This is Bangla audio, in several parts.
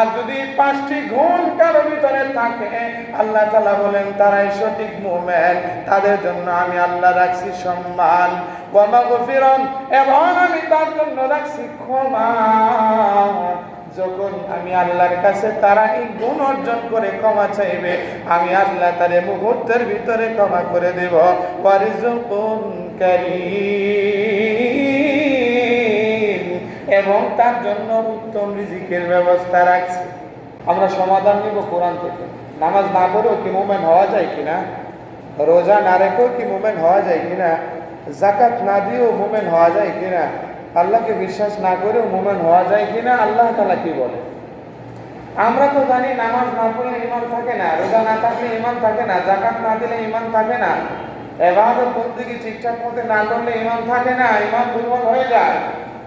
আর যদি পাঁচটি গুণ কারও ভিতরে থাকে, আল্লাহ তালা বলেন, তারাই সঠিক মোমেন। তাদের জন্য আমি আল্লাহ রাখছি সম্মান। ক্ষমা গফিরন এবং আমি তার জন্য রাখছি ক্ষমা। যখন আমি আল্লাহর কাছে তারা এই গুণ অর্জন করে ক্ষমা চাইবে, আমি আল্লাহ তারে মুহূর্তের ভিতরে ক্ষমা করে দেব। ওয়ারিজুকুন কারীম। এবং তার জন্য উত্তম রিজিকের ব্যবস্থা রাখছে। আমরা সমাধান নিব কোরআন থেকে। নামাজ না পড়েও কি মুমেন্ট হওয়া যায় কিনা? রোজা না রেখেও কি মুমেন্ট হওয়া যায় কিনা? জাকাত না দিয়েও মুমেন্ট হওয়া যায় কিনা? আল্লাহকে বিশ্বাস না করেও মুমেন্ট হওয়া যায় কিনা? আল্লাহ তালা কি বলে? আমরা তো জানি নামাজ না পড়লে ইমান থাকে না, রোজা না থাকলে ইমান থাকে না জাকাত না দিলে ইমান থাকে না। এবার করতে কি ঠিকঠাক মতো না করলে ইমান থাকে না ইমান দুর্বল হয়ে যায়।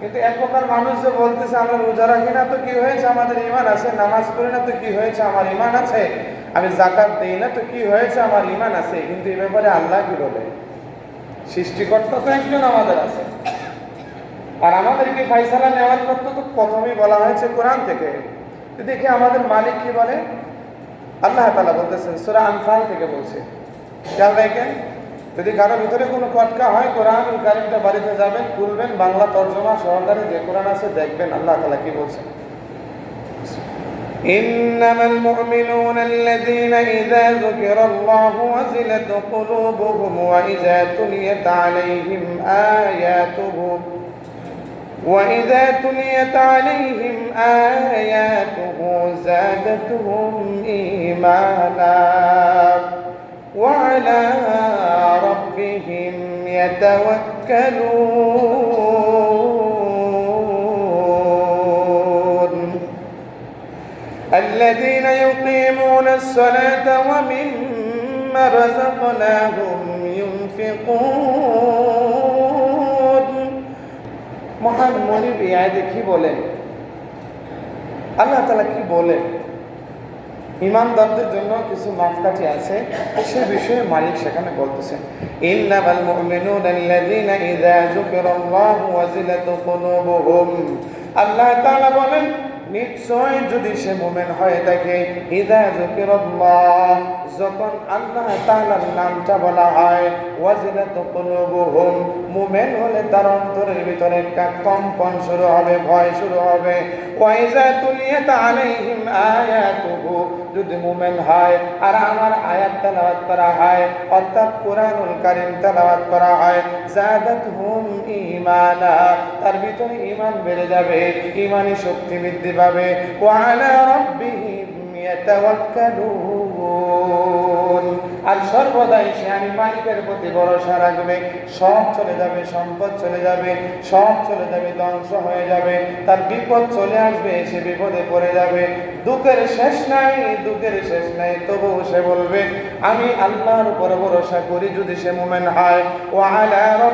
কিন্তু এক প্রকার মানুষ যে বলতেছে, আমরা রোজা রাখি না তো কি হয়েছে? আমাদের ইমান আছে, নামাজ পড়ি না তো কি হয়েছে? আমার ইমান আছে। আমি জাকাত দিই না তো কি হয়েছে? আমার ইমান আছে। কিন্তু এই ব্যাপারে আল্লাহ কি বলে? সৃষ্টিকর্তা তো একজন আমাদের আছে। আর আমাদেরকে ফাইসালা নেওয়ার করতে তো প্রথমেই বলা হয়েছে কোরআন থেকে। দেখি আমাদের মালিক কি বলে? আল্লাহ তালা বলতেছেন, সুরা আনফাল থেকে বলছে। খেয়াল রাখেন যদি কারো ভিতরে কোনো কটকা হয় কোরআন কারিমটা বাড়িতে যাবেন খুলবেন বাংলা তর্জমা সহকারে যে কোরআন আছে দেখবেন আল্লাহ তালা কি বলছেন إنما المؤمنون الذين إذا ذكر الله وزلت قلوبهم وإذا تليت عليهم آياته وإذا تليت عليهم آياته زادتهم إيمانا وعلى ربهم يتوكلون الذين يقيمون الصلاة ومما رزقناهم ينفقون মহান মনিব এই আয়াতে কি বলেন আল্লাহ তালা কি বলেন ইমানদারদের জন্য কিছু মাপকাঠি আছে, সে বিষয়ে মালিক সেখানে বলতেছেন, ইন্নামাল মুমিনুন আল্লাযীনা ইযা যুকিরাল্লাহু ওয়াজিলাত কুলুবুহুম। আল্লাহ তাআলা বলেন, নিশ্চয় যদি সে মুমিন হয়ে থাকে যুকিরাল্লাহ, যখন আল্লাহ তাআলার নামটা বলা হয় ওয়াজিলাত কুলুবুহুম। মুমিন হলে তার অন্তরের ভিতরে একটা কম্পন শুরু হবে, ভয় শুরু হবে। ওয়াইজা তুলিয়াত আলাইহিম আয়াতুহু। যদি মুমেন হয়, আর আমার আয়াত তেলাওয়াত করা হয়, অর্থাৎ কোরআনুল কারীম তেলাওয়াত করা হয় জাদাত হুম ঈমানা। তার ভিতরে ঈমান বেড়ে যাবে, ঈমানি শক্তি বৃদ্ধি পাবে। ওয়া আলা রাব্বিহিম ইয়াতাওয়াক্কালুন। আর সর্বদাই সে আমি মালিকের প্রতি ভরসা রাখবে। সব চলে যাবে, সম্পদ চলে যাবে, সব চলে যাবে, ধ্বংস হয়ে যাবে। তার বিপদ চলে আসবে, সে বিপদে পড়ে যাবে। দুঃখের শেষ নাই, দুঃখের শেষ নাই, তবুও সে বলবে, আমি আল্লাহর উপর ভরসা করি যদি সে মুমেন হয়। ও আলা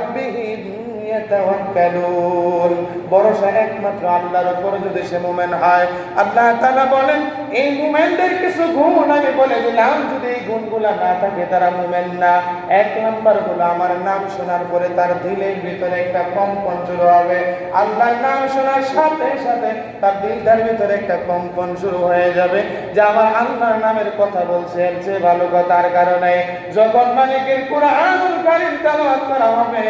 ইয়াতাওয়াক্কালুন। ভরসা একমাত্র আল্লাহর উপর যদি সে মুমেন হয়। আল্লাহ তাআলা বলেন এই মুমেনদের কিছু গুণ আমি বলে দিলাম। যদি এই গুণগুলা না থাকে, তারা মুমেন না। এক নাম্বার হলো, আমার নাম শোনার পরে তার দিলের ভিতরে একটা কম্পন শুরু হবে। আল্লাহর নাম শোনার সাথে সাথে তার দিলটার ভিতরে একটা কম্পন শুরু হয়ে যাবে। যে আমার আল্লাহর নামের কথা বলছে, এর চেয়ে ভালো কথার কারণে যখন মালিকের কোরআনুল কারীম তেলাওয়াত করা হবে,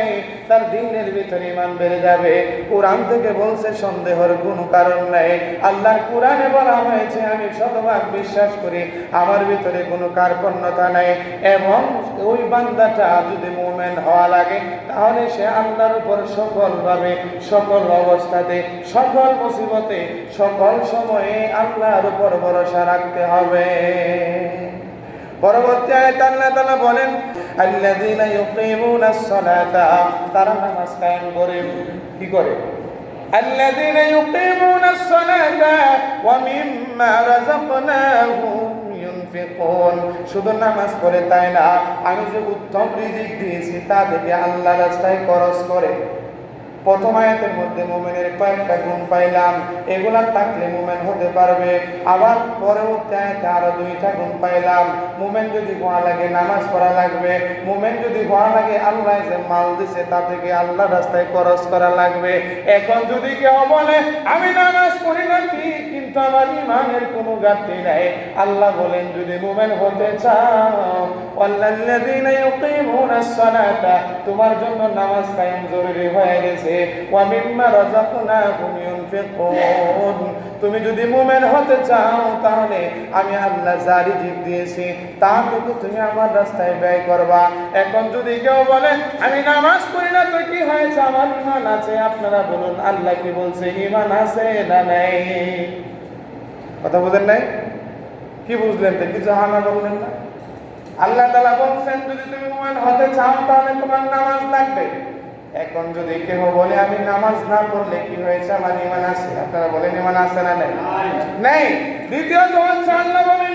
তার দিনের ভিতরে ইমান বেড়ে যাবে। কোরআন থেকে বলছে, সন্দেহের কোনো কারণ নাই। আল্লাহর কোরআনে বলা হয়েছে, আমি শতভাগ বিশ্বাস করি আমার ভিতরে কোনো কার্পণ্যতা নাই। এবং ওই বান্দাটা যদি মুভমেন্ট হওয়া লাগে, তাহলে সে আল্লাহর উপর সকলভাবে সকল অবস্থাতে, সকল মুসিবতে, সকল সময়ে আল্লাহর উপর ভরসা রাখতে হবে। পরবর্তী আয়াত আল্লাহ তাআলা বলেন, আল্লাযীনা সালাতা তারা নামাজ কায়েম করে। কি করে? ইউকিমুনাস সালাতা ওয়া মিম্মা রাযাকনাহুম ইউনফিকুন শুধু নামাজ পড়ে তাই না? আমি যে উত্তম রিজিক দিয়েছি তা থেকে আল্লাহ রাস্তায় খরচ করে। প্রথম আয়াতের মধ্যে মোমেনের কয়েকটা গুণ পাইলাম। এগুলা থাকলে মোমেন হতে পারবে। আবার পরবর্তী আয়াতে আরও দুইটা গুণ পাইলাম। মোমেন যদি হওয়া লাগে, নামাজ পড়া লাগবে। মোমেন যদি হওয়া লাগে, আল্লাহ যে মাল দিছে, তা থেকে আল্লাহ রাস্তায় খরচ করা লাগবে। এখন যদি কেউ বলে, আমি নামাজ পড়ি না ঠিক কিন্তু কিন্তু আমার ইমানের কোনো ঘাটতি নাই। আল্লাহ বলেন, যদি মুমেন হতে চাও ওয়াল্লাযীনা ইউকিমুনাস সালাতা তোমার জন্য নামাজ কায়েম জরুরি হয়ে গেছে। ওয়া মিম্মা রাযাকনাহুম ইউনফিকুন তুমি যদি মুমেন হতে চাও, তাহলে আমি আল্লাহ জারি জিত দিয়েছি। তাহলে তুমি আমার রাস্তায় ব্যয় করবা। এখন যদি কেউ বলে, আমি নামাজ পড়ি না, তো কি হয়েছে? আমার ইমান আছে? আপনারা বলুন, আল্লাহ কি বলছে ইমান আছে না নাই? কথা বোঝেন নাই? কি বুঝলেন তো? কিছু হানা করলেন না? আল্লাহ তালা বলছেন যদি তুমি মোমেন হতে চাও তাহলে তোমার নামাজ লাগবে। এখন যদি কেহ বলে আমি নামাজ না পড়লে কি হয়েছে? আমার ইমান আছে। আপনারা বলেন ইমান আছে না নাই। নেই। দ্বিতীয়ত হচ্ছে আল্লাহ বলেন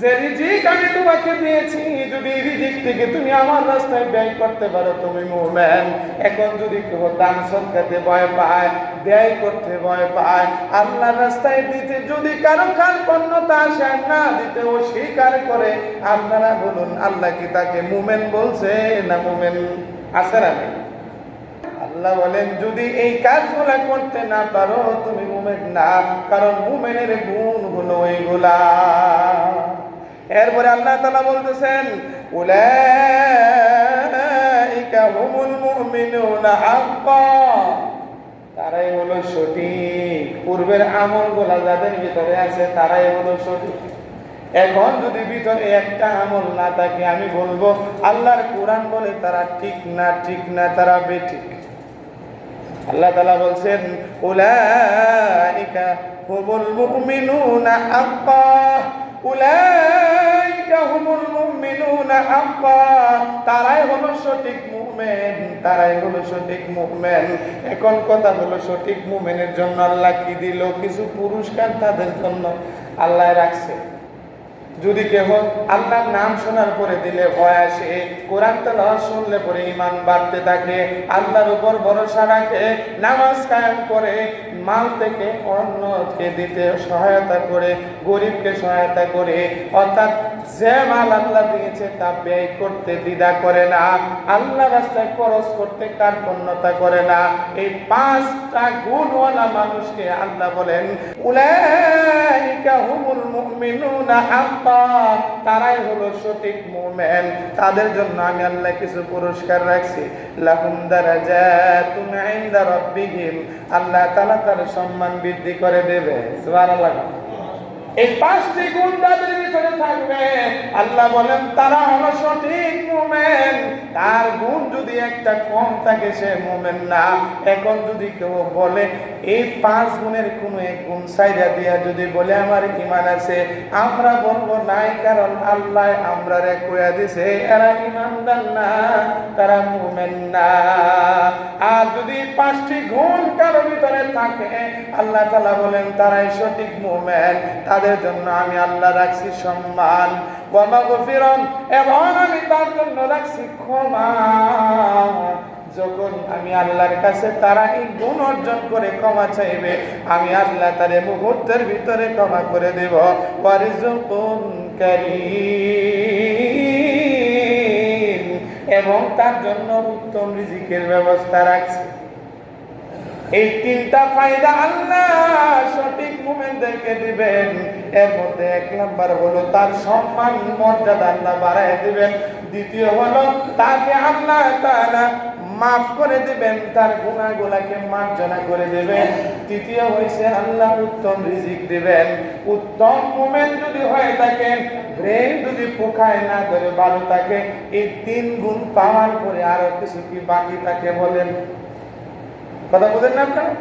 যে রিজিক আমি তোমাকে দিয়েছি, যদি রিজিক থেকে তুমি আমার রাস্তায় ব্যয় করতে পারো, তুমি মুমেন। এখন যদি কেউ দান সৎকাতে ভয় পায়, ব্যয় করতে ভয় পায় আল্লাহ রাস্তায় দিতে যদি কারও কার্পণ্যতা আসে আর না দিতে ও স্বীকার করে, আপনারা বলুন, আল্লাহ কি তাকে মুমেন বলছে না মুমেন? আছে না আল্লাহ বলেন, যদি এই কাজগুলা করতে না পারো, তুমি মুমেন না, কারণ মুমেনের গুণ হলো এইগুলা। এরপরে আল্লাহ তালা বলতেছেন তারাই হলো সঠিক। পূর্বের আমল গোলা যাদের ভিতরে আছে, তারাই হলো সঠিক। এখন যদি ভিতরে একটা আমল না থাকে, আমি বলব, আল্লাহর কোরআন বলে তারা ঠিক না ঠিক না, তারা বেঠিক। আল্লাহ তালা বলছেন, উলাইকা হুমুল মুমিনুনা হাক্কা। উলাইকা তারাই হলো সঠিক তারাই হলো সঠিক এখন কথা হলো সঠিক মুমিনের জন্য আল্লাহ কি দিল? কিছু পুরস্কার তাদের জন্য আল্লাহ রাখছে। যদি কেহ আল্লাহর নাম শোনার পরে দিলে ভয় আসে, কোরআন তেলাওয়াত শুনলে পরে ইমান বাড়তে থাকে। আল্লাহর উপর ভরসা রাখে, নামাজ কায়েম করে, মাল থেকে অন্যকে দিতে সহায়তা করে, গরিবকে সহায়তা করে। অর্থাৎ যে মাল আল্লাহ দিয়েছে তা ব্যয় করতে দ্বিধা করে না। আল্লাহ রাস্তায় খরচ করতে কার্পণ্যতা করে না। এই পাঁচটা গুণওয়ালা মানুষকে আল্লাহ বলেন, উলাইকা হুমুল তারাই হলো সঠিক মোমেন। তাদের জন্য আমি আল্লাহ কিছু পুরস্কার রাখছি। লাহুম দারাজাতুন ইনদা রাব্বিহিম। আল্লাহ তাআলা তার সম্মান বৃদ্ধি করে দেবে। সুবহানাল্লাহ। এই পাঁচটি গুণ তাদের ভিতরে থাকবে। আল্লাহ বলেন, তারা হলো সঠিক মুমেন। তার গুণ যদি একটা কম থাকে, সে মুমেন না। এখন যদি কেউ বলে, এই পাঁচ গুণের কোনো এক গুণ সাইডা দিয়া যদি বলে আমার ইমান আছে, আমরা বলব, নাই, কারণ আল্লাহ আমরা রে কয়া দিছে। এরা ইমানদার না, তারা মুমেন না। আর যদি পাঁচটি গুণ কারও ভিতরে থাকে, আল্লাহ তালা বলেন, তারাই সঠিক মুমেন। তাদের জন্য আমি আল্লাহ রাখছি সম্মান। এবং আমি তার জন্য রাখছি ক্ষমা। যখন আমি আল্লাহর কাছে তারা এই গুণ অর্জন করে ক্ষমা চাইবে, আমি আল্লাহ তারে মুহূর্তের ভিতরে ক্ষমা করে দেব। এবং তার জন্য উত্তম রিজিকের ব্যবস্থা রাখছি। এই তিনটা ফায়দা আল্লাহ সঠিক মুমেনদেরকে দিবেন। এর মধ্যে এক নাম্বার হলো তার সম্মান, মর্যাদা আল্লাহ বাড়ায় দিবেন। দ্বিতীয় হলো তাকে আল্লাহ তাআলা মাফ করে দিবেন, তার গুণাগুলাকে মার্জনা করে দিবেন। তৃতীয় হয়েছে আল্লাহ উত্তম রিজিক দিবেন। উত্তম মোমেন্ট যদি হয়ে থাকে, ব্রেন যদি পোকায় না ধরে ভালো থাকে, এই তিন গুণ পাওয়ার পরে আরও কিছু কি বাকি থাকে বলেন? কথা বুঝেন না আপনারা?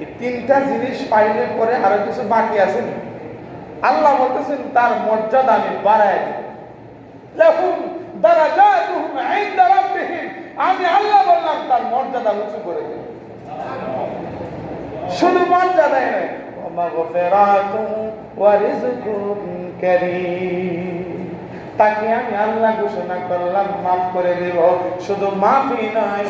এই তিনটা জিনিস পাইলে পরে আরও কিছু বাকি আছে আল্লাহ বলতেছেন, তার মর্যাদা আমি বাড়ায় দিই লাহুম দারাজাতুহুম আমি আল্লাহ বললাম, তার মর্যাদা উঁচু করে দিই শুধু মর্যাদাই নয় ওমাগফিরাতু ওয়া রিজকুন কারীম। তাকে আমি আল্লাহ ঘোষণা করলাম, মাফ করে দেব। শুধু মাফই নয়,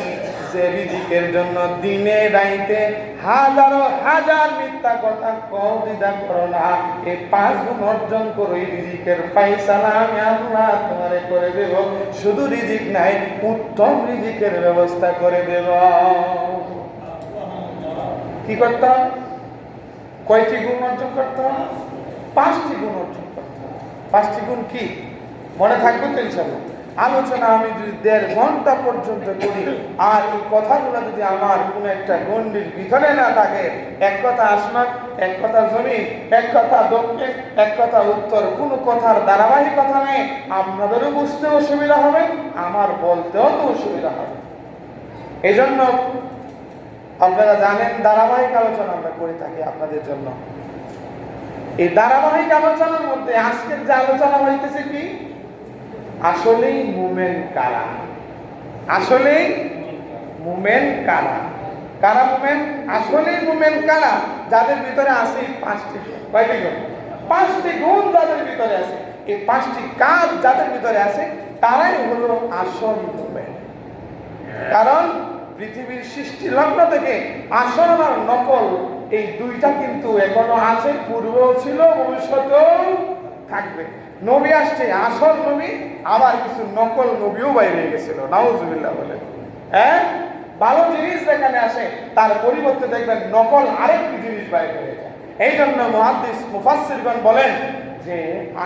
যে রিজিকের জন্য দিনে রাইতে হাজারো হাজার মিথ্যা কথা কও দিদা করো না। এই পাঁচ গুণ অর্জন করো এই রিজিকের পাইসালা আমি আল্লাহ তোমারে করে দেব। শুধু রিজিক নাই, উত্তম রিজিকের ব্যবস্থা করে দেব। কি করতে কয়টি গুণ অর্জন করতে পাঁচটি গুণ অর্জন করতে পাঁচটি গুণ কি? মনে থাকবে তো ইনশাল্লাহ। আলোচনা আমি যদি দেড় ঘণ্টা পর্যন্ত করি, আর এই কথাগুলো যদি আমার কোনো একটা গণ্ডির ভিতরে না থাকে, এক কথা আসমান, এক কথা জমিন, এক কথা দক্ষিণ, এক কথা উত্তর, কোনো কথার ধারাবাহিকতা নেই, আপনাদেরও বুঝতে অসুবিধা হবে, আমার বলতেও তো অসুবিধা হবে। এই জন্য আপনারা জানেন, ধারাবাহিক আলোচনা আমরা করে থাকি আপনাদের জন্য। এই ধারাবাহিক আলোচনার মধ্যে আজকের যে আলোচনা হইতেছে কি? আসলেই মুমেন কারা? আসলেই মুমেন কারা? কারা মুমেন? আসলেই মুমেন কারা? যাদের ভিতরে আছে পাঁচটি কয়টি গুণ? পাঁচটি গুণ যাদের ভিতরে আছে। এই পাঁচটি কাজ যাদের ভিতরে আছে, তারাই হলো আসল মুমেন। কারণ পৃথিবীর সৃষ্টি লগ্ন থেকে আসল আর নকল এই দুইটা কিন্তু এখনও আছে, পূর্বেও ছিল, ভবিষ্যতেও থাকবে। নবী আসছে, আসল নবী, আবার কিছু নকল নবীও বাইরে গেছিল, নাউজুবিল্লাহ বলে। হ্যাঁ? ভালো জিনিস যেখানে আসে, তার পরিবর্তে দেখবেন নকল আরেকটি জিনিস বাইরে হয়ে যায়। এই জন্য মহাদিস মুফাসিরগণ বলেন যে,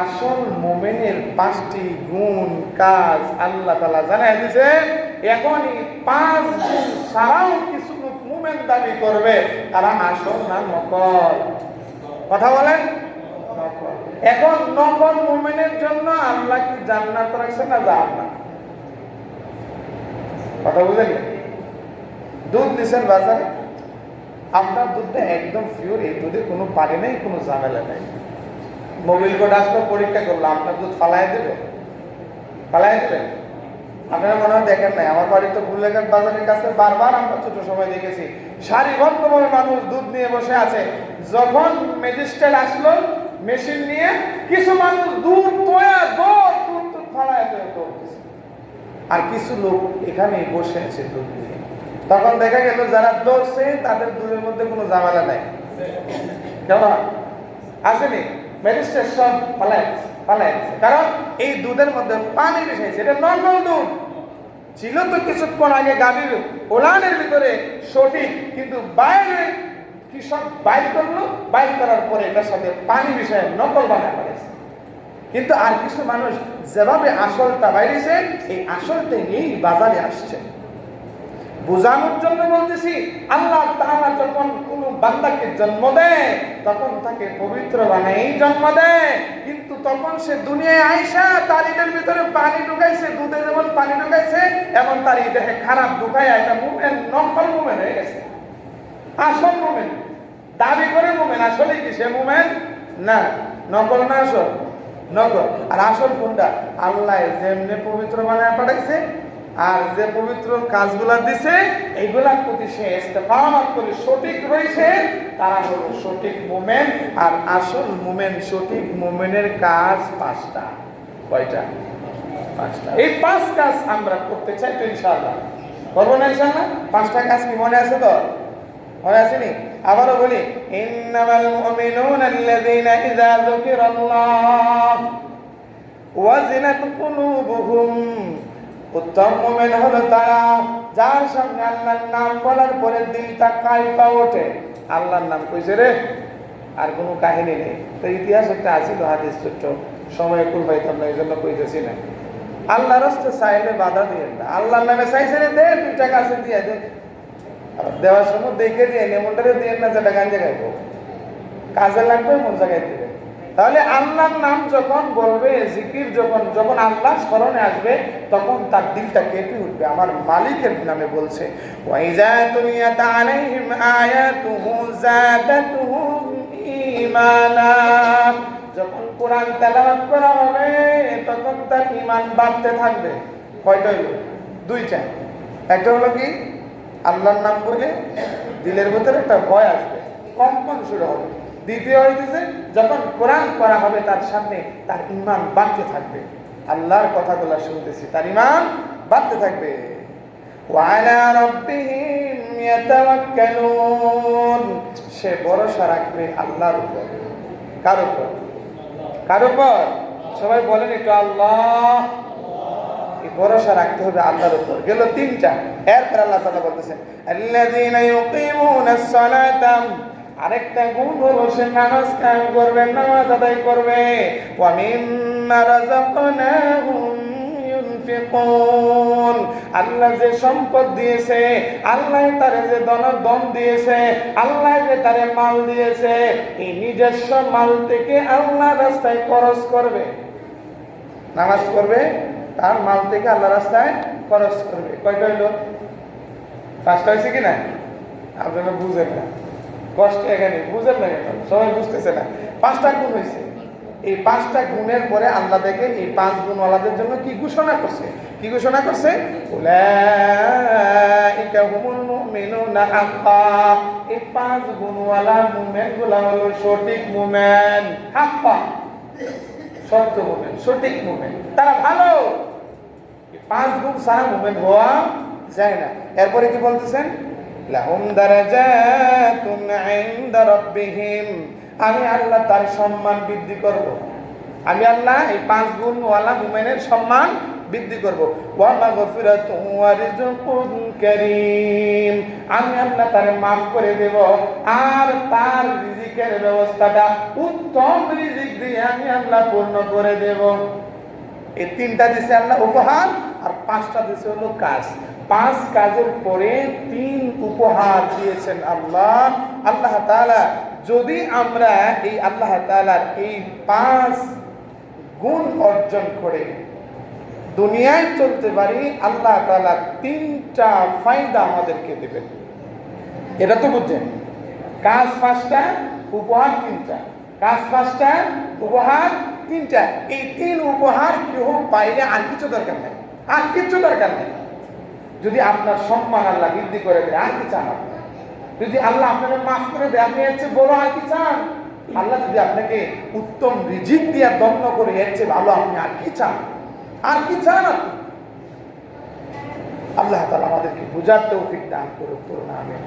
আসল মোমেনের পাঁচটি গুণ, কাজ আল্লাহ তালা জানাই দিছে এখনই পাঁচ গুণ ছাড়াও কিছু মোমেন দাবি করবে, তারা আসল না নকল? কথা বলেন। এখন নকল মোমেনের জন্য আল্লাহ কি জান্নাত রাখছে না জাহান্নাম? কথা বুঝলেন দুধ দিচ্ছেন বাজারে? আপনার দুধটা একদম পিওর এই দুধে কোনো পানি নেই, কোনো ঝামেলা নেই। মোবিল কোড আসলো, পরীক্ষা করল, আপনার দুধ ফালাই দেবে? ফালাই দেবে? আপনারা মনে হয় দেখেন নাই, আমার বাড়ি তো গুলেঘাট বাজারের কাছে বারবার আমরা ছোট সময় দেখেছি। সারিবদ্ধভাবে মানুষ দুধ নিয়ে বসে আছে। যখন ম্যাজিস্ট্রেট আসলো মেশিন নিয়ে কিছু মানুষ দুধ তোয়া দৌড় দুধ দুধ ফালায় দৌড়তেছে আর কিছু লোক এখানে বসে আছে দুধ নিয়ে। তখন দেখা গেল যারা দৌড়ছে তাদের দুধের মধ্যে কোনো ঝামেলা নাই। কেমন? আসেনি? ম্যাজিস্ট্রেট সব পালায় পালায় কারণ এই দুধের মধ্যে পানি মিশাইছে, এটা নর্মাল দুধ। ছিল তো কিছুক্ষণ আগে গাভীর, ওলানের ভিতরে সঠিক, কিন্তু বাইরে কৃষক বাইর করল, বাইর করার পরে এটার সাথে পানি মিশায় নকল বানায় ফেলেছে কিন্তু আর কিছু মানুষ যেভাবে আসলটা বাইরেছে, এই আসলটা নিয়েই বাজারে আসছে। বোঝানোর জন্য বলতেছি, আল্লাহ তাআলা যখন কোন বান্দাকে জন্ম দেয়, তখন তাকে পবিত্র বানাই জন্ম দেয়। কিন্তু তখন সে দুনিয়ায় আইসা তার ইটের ভিতরে পানি ঢুকাইছে, দুধে যেমন পানি ঢুকাইছে, এমন তার এই খারাপ ঢুকাই এটা মুভমেন নকল মুভমেন হয়ে গেছে। আসল মুভমেন দাবি করে মুভমেন আসলে কি সে মুভমেন না। নকল না আসল? নকল। আর আসল কোনটা? আল্লাহ যেমনি পবিত্র বানায় পাঠাইছে, আর যে পবিত্র কাজগুলা দিছে এইগুলার প্রতি সে ইস্তেফামাত করে সঠিক রয়েছে, তারা হলো সঠিক মোমেন, আর আসল মোমেন সঠিক মোমেনের কাজ পাঁচটা। কয়টা? পাঁচটা। এই পাঁচ কাজ আমরা করতে চাই তো ইনশাআল্লাহ। করব না ইনশাআল্লাহ? পাঁচটা কাজ কি মনে আছে তো মনে আসেনি? আবারও বলি, ইন্নামাল মুমিনুনা আল্লাযীনা ইযা যুকিরাল্লাহ ওয়াজিনাত কুলুবুহুম। উত্তম মুমিন হলো তারা, যার সামনে আল্লাহর নাম বলার পরে দিলটা কাইপা ওঠে। আল্লাহর নাম কইছে রে, আর কোনো কাহিনী নেই। তো ইতিহাস একটা আছে তো হাদিস ছোট্ট। সময় কুল না এই জন্য কইতেছি না। আল্লাহর রাস্তে চাইলে বাধা দিয়ে না আল্লাহর নামে চাইছে রে, দে, দুই টাকা আছে, দিয়ে দে। দেওয়ার সময় দেখে দিয়ে নেমনটারে দিয়ে না, যেটা গাঞ্জে খাইবো কাজে লাগবে, মন জায়গায় দিবে। তাহলে আল্লাহর নাম যখন বলবে, জিকির যখন যখন আল্লাহ স্মরণে আসবে, তখন তার দিলটা কেঁপে উঠবে। আমার মালিকের নামে বলছে যখন কোরআন তেলাওয়াত করা হবে, তখন তার ঈমান বাড়তে থাকবে। কয়টা হইল? দুইটা। একটা হলো কি? আল্লাহর নাম করলে দিলের ভেতরে একটা ভয় আসবে, কম্পন শুরু হবে। দ্বিতীয় হইতেছে, যখন কোরআন করা হবে তার সামনে, তার ইমান বাড়তে থাকবে। আল্লাহর কথাগুলো শুনতেছি, তার ইমান বাড়তে থাকবে। সে ভরসা রাখবে আল্লাহর উপর। কার উপর? কার উপর? সবাই বলেন একটু আল্লাহ। ভরসা রাখতে হবে আল্লাহর উপর। গেল তিনটা। এরপর আল্লাহ তাআলা বলতেছেন আরেকটা গুণ হলো, সে নামাজ কায়েম করবে, নামাজ আদায় করবে। আল্লাহ যে সম্পদ দিয়েছে, আল্লাহ তারে যে ধন দিয়েছে, আল্লাহ যে তারে মাল দিয়েছে, এই নিজস্ব মাল থেকে আল্লাহ রাস্তায় খরচ করবে। নামাজ পড়বে? তার মাল থেকে আল্লাহ রাস্তায় খরচ করবে। কয়টা হইল পাঁচটা হয়েছে কি না? আপনারা বুঝেন না। কষ্ট এখানে, বুঝেন না কেন? সবাই বুঝতেছে না। পাঁচটা গুণ হয়েছে। এই পাঁচটা গুণের পরে আল্লাহ দেখেন এই পাঁচ গুণওয়ালাদের জন্য কি ঘোষণা করছে? কি ঘোষণা করছে? এই পাঁচ গুণওয়ালা মুমেনগুলা হলো সঠিক মুমেন। হাক্কা। সত্য মুমেন, সঠিক মুমেন। তারা ভালো। পাঁচ গুণ সারা মুমেন হওয়া যায় না। এরপরে কি বলতেছেন? লাহুম দারাজাতুন ইনদা রাব্বিহিম। আমি আল্লাহ তার সম্মান বৃদ্ধি করব। আমি আল্লাহ এই পাঁচ গুণ ওয়ালা মুমেনের সম্মান বৃদ্ধি করব। ওয়া মাগফিরাতুন ওয়া রিজকুন কারীম। আমি আল্লাহ তারে maaf করে দেব। আর তার রিজিকের ব্যবস্থাটা উত্তম রিজিক দিয়ে আমি আল্লাহ পূর্ণ করে দেব। এই তিনটা দিছে আল্লাহ উপহার। আর পাঁচটা দিছে হলো কাজ। পাঁচ কাজের পরে তিন উপহার দিয়েছেন আল্লাহ। আল্লাহ তাআলা, যদি আমরা এই আল্লাহ তাআলার এই পাঁচ গুণ অর্জন করে দুনিয়ায় চলতে পারি, আল্লাহ তালা তিনটা ফায়দা আমাদেরকে দেবেন। এটা তো বুঝছেন? কাজ পাঁচটা, উপহার তিনটা। কাজ পাঁচটা, উপহার তিনটা। এই তিন উপহার কেউ পাইলে আর কিছু দরকার নেই। আর কিছু দরকার নেই। যদি আপনার সম্মান আল্লাহ বৃদ্ধি করে দেয়, আর কি চান যদি আল্লাহ আপনাকে মাফ করে দেয়, আপনি এর বড় আর কি চান? আল্লাহ যদি আপনাকে উত্তম রিজিক দিয়ে দম্ন করে, এর চেয়ে ভালো আপনি আর কি চান? আর কি চান আপনি? আল্লাহ তালা আমাদেরকে বোঝার তৌফিক দান করুক, করুন, আমিন।